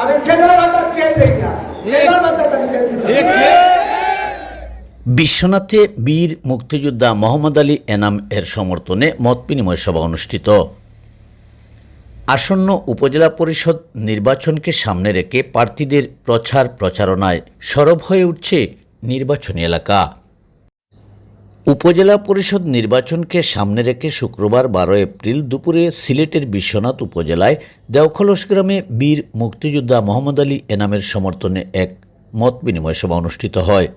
আমি খেলার মাথা খেয়ে দেই না। খেলার মাথা আমি খেয়ে দিই বিশ্বনাথে বীর মুক্তিযোদ্ধা মোহাম্মদ আলী এনাম এর সমর্থনে মত বিনিময় সভা অনুষ্ঠিত। আসন্ন উপজেলা পরিষদ নির্বাচনকে সামনে রেখে প্রার্থীদের প্রচার প্রচারণায় সরব হয়ে উঠছে নির্বাচনী এলাকা। উপজেলা পরিষদ নির্বাচনকে সামনে রেখে শুক্রবার বারো এপ্রিল দুপুরে সিলেটের বিশ্বনাথ উপজেলায় দেওখলস গ্রামে বীর মুক্তিযোদ্ধা মোহাম্মদ আলী এনামের সমর্থনে এক মত বিনিময় সভা অনুষ্ঠিত হয়।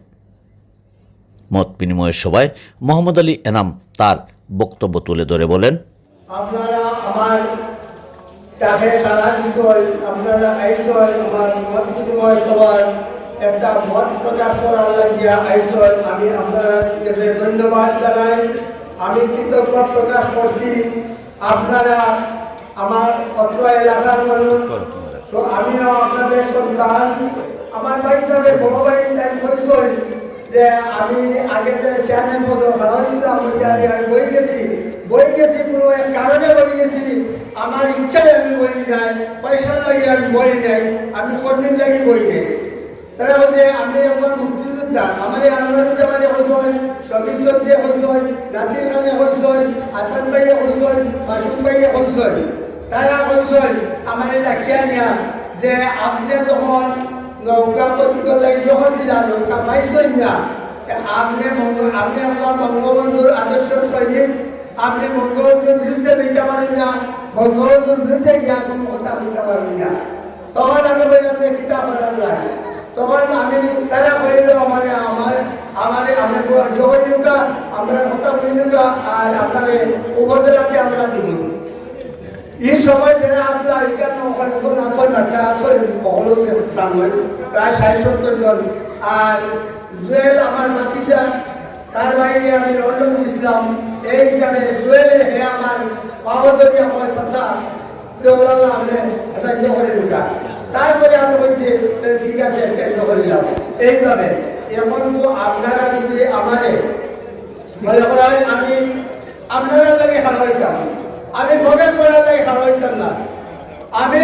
মত বিনিময় সভায় মোহাম্মদ আলী এনাম তার বক্তব্য তুলে ধরে বলেন, আপনারা আমার একটা মত প্রকাশ করার লাগিয়া আইসন আমি আপনারা কাছে ধন্যবাদ জানাই। আমি কৃতজ্ঞ প্রকাশ করছি। আপনারা আমার অত্র এলাকার মানুষ তো আমিও আপনাদের সন্তান। আমার ভাই সাহেবের বড় ভাই তাই বলছেন যে আমি আগে যে চেয়ারম্যান পদ ভাড়া হয়েছিলাম আমি বই গেছি। বই গেছি কোনো এক কারণে বই গেছি। আমার ইচ্ছায় আমি বই নাই পয়সা লাগে আমি বই নাই আমি কর্মীর লাগে বই নেই। তারা বলছে, আমি একজন মুক্তিযোদ্ধা। আমার এই আন্দোলন জামানে হয়েছেন শফিক চৌধুরী হয়েছেন নাসির খানে হয়েছেন আসাদ ভাইয়া হয়েছেন মাসুম ভাইয়া হয়েছেন তারা হয়েছেন আমার রাখিয়া নিয়া যে আপনি যখন নৌকা প্রতিকূল লাগে যখন নৌকা পাইছেন না আপনি আপনি আমার বঙ্গবন্ধুর আদর্শ সৈনিক, আপনি বঙ্গবন্ধুর বিরুদ্ধে লিখতে পারেন না, বঙ্গবন্ধুর বিরুদ্ধে গিয়া কোনো কথা বলতে পারেন না। তখন আমি বললাম যে কিতাব করা যায় তখন আমি তারা বলিল আমার আমার আমার আমি জহরি লুকা, আমরা কথা বলি লুকা, আর আপনার উপজেলাতে আমরা দিব। এই সময় যারা আসলে এখানে এখন আসল না আসল হলো সামনে? প্রায় ষাট সত্তর জন। আর জুয়েল আমার মাতিজা তার বাইরে আমি লন্ডন গেছিলাম। এই হিসাবে জুয়েলে হে আমার পাওয়ারি আমার চাষা এটা ইয়ে করে ঢুকা তারপরে আমি বলছি "এ, ঠিক আছে একটা ইয়ে করে যাও এইভাবে এখন আপনারা যদি আমারে মনে আমি আপনারা লাগে খাওয়াইতাম আমি ভোগের করার লাগে খাওয়াইতাম না আমি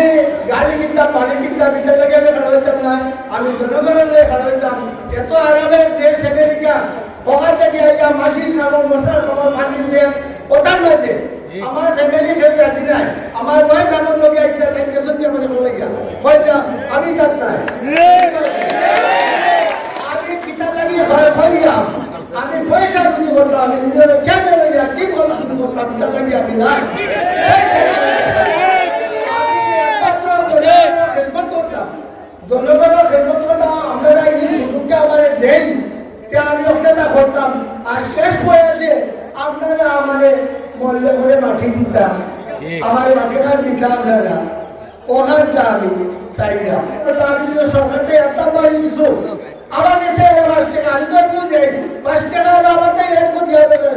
গাড়ি কিনতাম পানি কিনতাম এটার লাগে আমি খাওয়াইতাম না আমি জনগণের লাগে খাওয়াইতাম এত আরামের দেশ আমেরিকা ওখান থেকে আইয়া মাসি খাব মশলা খাব পানি দিয়ে ওটার মাঝে আমার ফ্যামিলি খেলে রাজি নাই। আমার ওয়াইফ আমার লোকে আসলে কেসন দিয়ে আমার ভালো লাগিয়া হয়তো আমি যাত নাই। আমি কিতাব লাগিয়ে ঘরে ফেলিয়া আমি পয়সা বুঝি করতাম আমি নিজের চ্যানেল লাগিয়া কি বল শুরু করতাম কিতাব লাগিয়ে আমি না জনগণের খেদমত করতাম আপনারা এই সুযোগটা আমার দেন আমি ওটা করতাম আর শেষ বয়সে আপনারা আমাদের মল্লে করে মাটি দিতাম। আমার মাঠে কাজ দিতাম আপনারা। ওনার আমি চাইলাম। আমি যদি সরকারকে এত বাড়ি দিছ আমার কাছে পাঁচ টাকা আমি তো দেয় পাঁচ টাকা হলো আমার থেকে একটু দিয়ে দেবে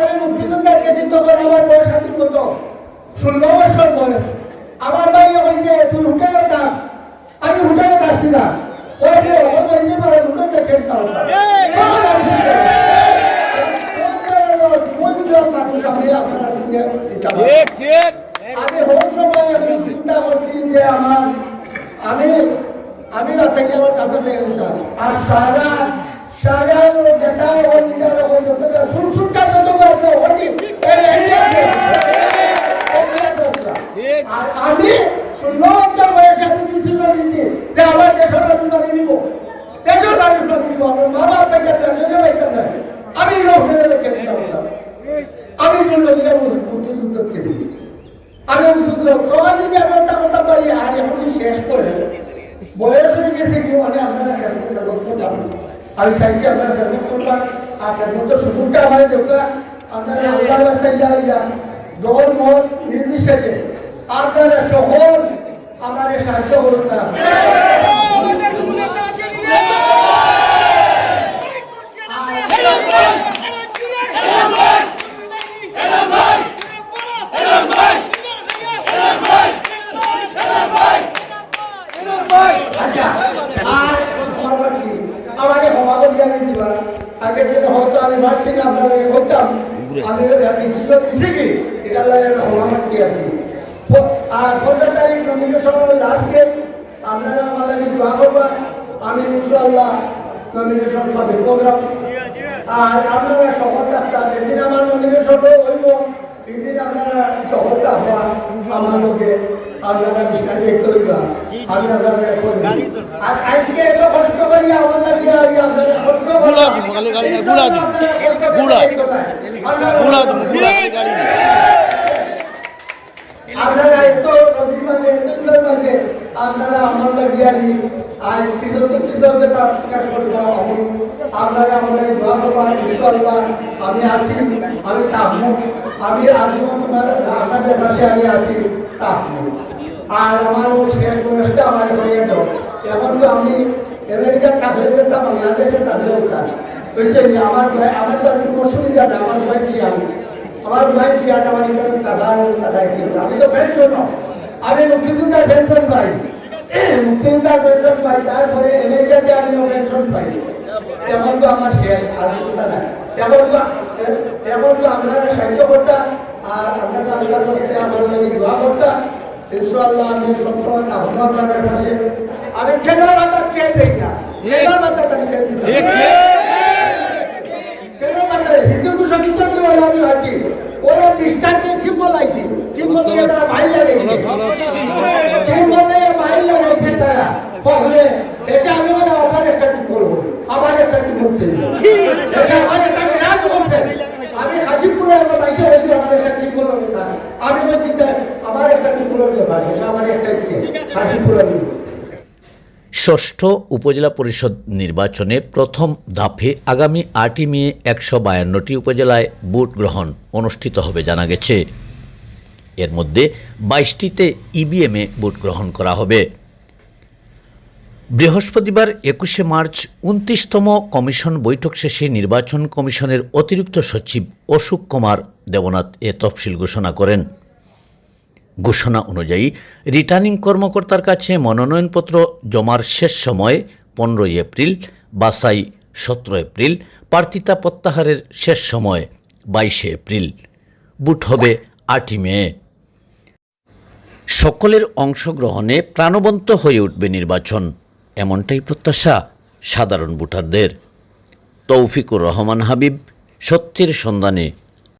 আমি মুক্তিযোদ্ধার গেছি তখন আমার বয়স আছে কত ষোলো বছর বয়স আমার ভাই হয়েছে তুই হোটেলে থাক আমি হোটেলে থাকছি না ওই যে ওর হয়েছে পারে হোটেলতে খেলতাম না। তখন আমি চিন্তা করি, কোনজন মানুষ আমি আপনারা সঙ্গে এটা ঠিক ঠিক আমি হোক সময় আমি চিন্তা করছি যে আমার আমি আমি বাসাই আমার জানতে চাই যেতাম আর সারা সারা দেখা ওই লিডার ওই যত সুরসুরটা যত আছে। আর আমি বয়সে আমি কিছু নিচ্ছি যে আমার দেশের মানুষ নিব। দেশের মানুষ নিব। আমার মা বাপ পাইতাম না মেয়ে পাইতাম না আমি লোক ফেলে দেখে নিতে পারতাম আমি জন্য মুক্তিযুদ্ধ আমি মুক্তিযুদ্ধ তখন যদি আমি কথা পারি আর এখন শেষ করে বয়স হয়ে গেছে কি মানে আপনারা খেলতে খেলতে করলাম আমি চাইছি আপনারা খেলতে করলাম আর খেলতে সুযোগটা আমার দেখা আপনারা আল্লাহর বাসায় যাইয়া দল, মত, নির্বিশেষে, আপনারা সকল আমার সাহায্য করুন না আমাদের কোনো নেতা আছে নি রে? অনেক করছে না রে। এরা জুড়ে। এরা ভাই। এরা ভাই। এরা ভাই। আচ্ছা। আর খবর কি? আমাকে ক্ষমা করে জানিয়ে দিবা। আগে যেটা হতো আমি ভাবছি না আপনার হতাম আমি আমি দিছি কি? এটা লাগে আমি ক্ষমা করতে আছি। আর পনেরো তারিখ নমিনেশন লাস্ট ডেট আপনারা আমার লাগে দোয়া করবা। আমি ইনশাল্লাহ নমিনেশন করলাম। আর আপনারা থাকতা যেদিন আমার নমিনেশন হইব সেদিন আপনারা আমার লোকে আপনারা একটু হইবা আমি আপনারা করব আর আজকে এত কষ্ট করি আমার লাগে আজ আপনারা কষ্ট গুড়া দিব, গালি গালি না, গুড়া দিব। গুড়া। গুড়া দিব, গুড়া, গাড়ি নেই। আপনারা এত নদীর মাঝে এত জলের মাঝে আপনারা আমার লাগিয়ারি আজ কৃষক কৃষককে তার প্রকাশ করব আমি আপনারা আমাদের দোয়া করব ইনশাল্লাহ আমি আসি আমি থাকব। আমি আজীবন তোমার আপনাদের পাশে আমি আসি থাকব। আর আমার শেষ বয়সটা আমার হয়ে দাও এখন তো আমি আমেরিকা থাকলে যেতাম, বাংলাদেশে থাকলেও কাজ বুঝছেন আমার ভয় আমার তো আর কোনো অসুবিধা নেই আমার ভয় কি আমি আমার ভাই কি আজ আমার এখানে টাকা টাকা কিন্তু আমি তো পেনশন আমি মুক্তিযোদ্ধার পেনশন পাই। মুক্তিযোদ্ধার পেনশন পাই, তারপরে আমেরিকাতে আমিও পেনশন পাই। এমন তো আমার শেষ, আর কথা নাই। এমন তো এমন তো আপনারা সাহায্য করতাম, আর আপনারা আল্লাহর কাছে আমার লাগে দোয়া করতাম। ইনশাআল্লাহ আমি সবসময় থাকব আপনাদের পাশে আমি খেলার মাথা কে দেই না। খেলার মাথা আমি কে দিই। কেন মানে হিন্দু মুসলিম বিচার করে আমি ভাবছি ওরা দৃষ্টান্তে ঠিক বলাইছি। ঠিক বলে তারা ভাই লাগাইছে ঠিক বলে ভাই লাগাইছে তারা। বলে এটা আমি বলে আবার একটা কি করব আবার একটা কি করতে এটা আমার একটা বিরাট বলছে আমি হাসিপুরে এত পয়সা হয়েছে আমার একটা ঠিক বলো আমি বলছি আমার একটা এটা আমার একটা ইচ্ছে হাসিপুরে আমি ষষ্ঠ উপজেলা পরিষদ নির্বাচনে প্রথম ধাপে আগামী আটই মে একশো বায়ান্নটি উপজেলায় ভোট গ্রহণ অনুষ্ঠিত হবে জানা গেছে। এর মধ্যে বাইশটিতে ইভিএমে ভোট গ্রহণ করা হবে। বৃহস্পতিবার একুশে মার্চ উনত্রিশতম কমিশন বৈঠক শেষে নির্বাচন কমিশনের অতিরিক্ত সচিব অশোক কুমার দেবনাথ এ তফসিল ঘোষণা করেন। ঘোষণা অনুযায়ী, রিটার্নিং কর্মকর্তার কাছে মনোনয়নপত্র জমার শেষ সময় পনেরোই এপ্রিল বাসাই সতেরো এপ্রিল প্রার্থিতা প্রত্যাহারের শেষ সময় বাইশে এপ্রিল। বুট হবে আটই মে। সকলের অংশগ্রহণে প্রাণবন্ত হয়ে উঠবে নির্বাচন, এমনটাই প্রত্যাশা সাধারণ ভোটারদের। তৌফিকুর রহমান হাবিব, সত্যের সন্ধানে।